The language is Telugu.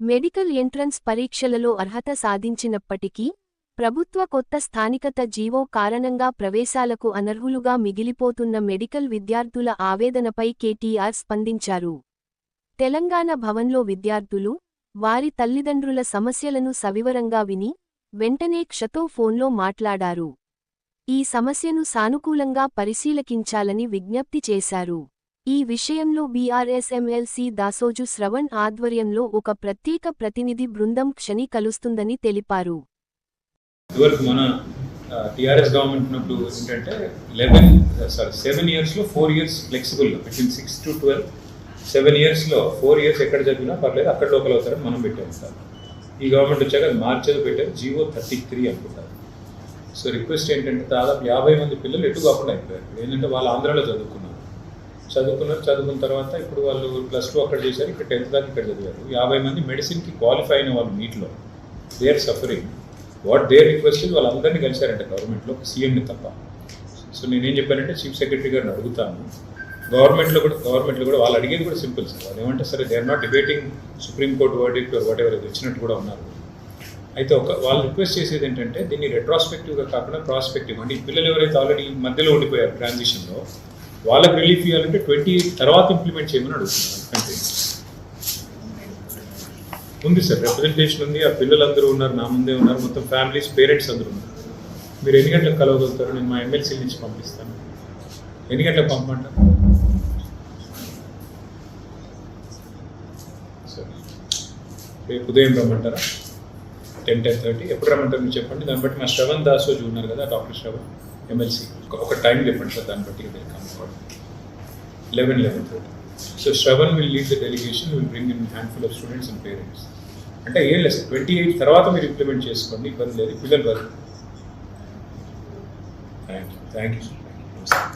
మెడికల్ ఎంట్రన్స్ పరీక్షలలో అర్హత సాధించినప్పటికీ ప్రభుత్వ కొత్త స్థానికత జీవో కారణంగా ప్రవేశాలకు అనర్హులుగా మిగిలిపోతున్న మెడికల్ విద్యార్థుల ఆవేదనపై కేటీఆర్ స్పందించారు. తెలంగాణ భవన్లో విద్యార్థులు వారి తల్లిదండ్రుల సమస్యలను సవివరంగా విని వెంటనే క్షతో ఫోన్లో మాట్లాడారు. ఈ సమస్యను సానుకూలంగా పరిశీలకించాలని విజ్ఞప్తి చేశారు. ఈ విషయంలో బీఆర్ఎస్ ఎమ్మెల్సీ దాసోజు శ్రవణ్ ఆధ్వర్యంలో ఒక ప్రత్యేక ప్రతినిధి బృందం క్షణి కలుస్తుందని తెలిపారు. ఇదివరకు మన టీఆర్ఎస్ గవర్నమెంట్ ఉన్నప్పుడు ఏంటంటే లెవెన్ సారీ సెవెన్ ఇయర్స్లో four years flexible between six to twelve seven ఇయర్స్లో ఫోర్ ఇయర్స్ ఎక్కడ చదివినా పర్లేదు అక్కడ లోకల్ అవుతారని మనం పెట్టాం సార్. ఈ గవర్నమెంట్ వచ్చాక మార్చేది పెట్టారు జీవో థర్టీ త్రీ అనుకుంటారు. సో రిక్వెస్ట్ ఏంటంటే దాదాపు యాభై మంది పిల్లలు ఎటు కాకుండా అయిపోయారు. ఏంటంటే వాళ్ళు ఆంధ్రాలో చదువుకున్నారు. చదువుకున్నారు చదువుకున్న తర్వాత ఇప్పుడు వాళ్ళు ప్లస్ టూ అక్కడ చేశారు ఇక్కడ టెన్త్ దాకా ఇక్కడ చదివారు. యాభై మంది మెడిసిన్కి క్వాలిఫై అయిన వాళ్ళు నీట్లో they are suffering what they request వాళ్ళందరినీ కలిశారంట గవర్నమెంట్లో సీఎంని తప్ప. సో నేనేం చెప్పానంటే చీఫ్ సెక్రటరీ గారిని అడుగుతాను. గవర్నమెంట్లో కూడా గవర్నమెంట్లో కూడా వాళ్ళు అడిగేది కూడా సింపుల్ సార్. వాళ్ళు ఏమంటే సరే they are not debating supreme court verdict whatever వచ్చినట్టు కూడా ఉన్నారు. అయితే ఒక వాళ్ళు రిక్వెస్ట్ చేసేది ఏంటంటే దీన్ని రెట్రాస్పెక్టివ్గా కాకుండా ప్రాస్పెక్టివ్ అంటే ఈ పిల్లలు ఎవరైతే ఆల్రెడీ మధ్యలో ఉండిపోయారు ట్రాన్సిషన్లో వాళ్ళకి రిలీఫ్ ఇవ్వాలంటే ట్వంటీ తర్వాత ఇంప్లిమెంట్ చేయమని అడుగుతున్నాను. ఉంది సార్ రిప్రజెంటేషన్ ఉంది. ఆ పిల్లలందరూ ఉన్నారు నా ముందే ఉన్నారు. మొత్తం ఫ్యామిలీస్ పేరెంట్స్ అందరూ ఉన్నారు. మీరు ఎన్ని గంటలకు కలవగలుగుతారు నేను మా ఎమ్మెల్సీ నుంచి పంపిస్తాను. ఎన్ని గంటలకు పంపమంటారు? సరే. రేపు ఉదయం రమ్మంటారా? టెన్ టెన్ థర్టీ ఎప్పుడు రమ్మంటారు మీరు చెప్పండి. దాన్ని బట్టి మా శ్రవణ్ దాసోజు ఉన్నారు కదా డాక్టర్ శ్రవణ్. ఎమ్మెల్సీ ఒక టైం డిఫరెన్స్ దాన్ని బట్టి eleven eleven thirty so Shravan will lead the delegation will bring in handful of students and parents అంటే ఏం లేదు ట్వంటీ ఎయిట్ తర్వాత మీరు ఇంప్లిమెంట్ చేసుకోండి ఇబ్బంది లేదు పిల్లలు వరకు thank you thank you sir